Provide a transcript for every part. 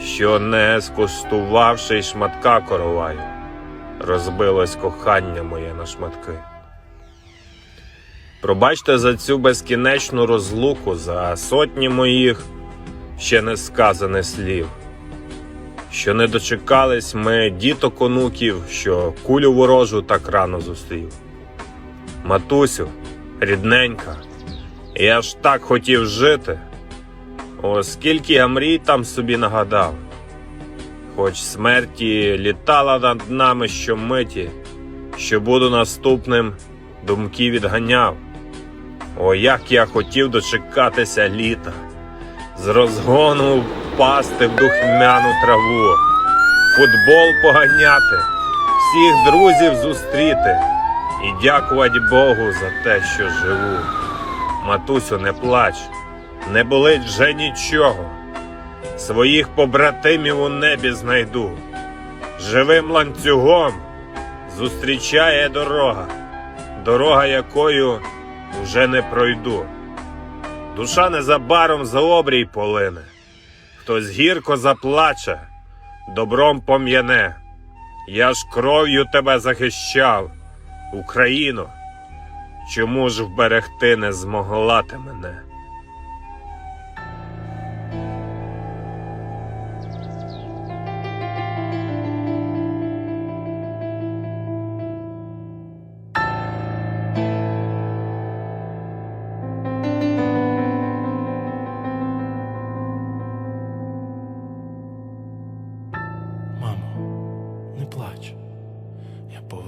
що не скуштувавши й шматка короваю, розбилось кохання моє на шматки. Пробачте за цю безкінечну розлуку, за сотні моїх ще не сказаних слів, що не дочекались ми діток онуків, що кулю ворожу так рано зустрів. Матусю, рідненька, я ж так хотів жити, оскільки я мрій там собі нагадав, хоч смерті літала над нами щомиті, що буду наступним, думки відганяв. О, як я хотів дочекатися літа, з розгону впасти в духмяну траву, футбол поганяти, всіх друзів зустріти і дякувати Богу за те, що живу. Матусю, не плач, не болить вже нічого. Своїх побратимів у небі знайду. Живим ланцюгом зустрічає дорога, дорога якою вже не пройду. Душа незабаром за обрій полине, хтось гірко заплаче, добром пом'яне. Я ж кров'ю тебе захищав, Україно. Чому ж вберегти не змогла ти мене?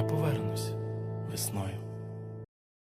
не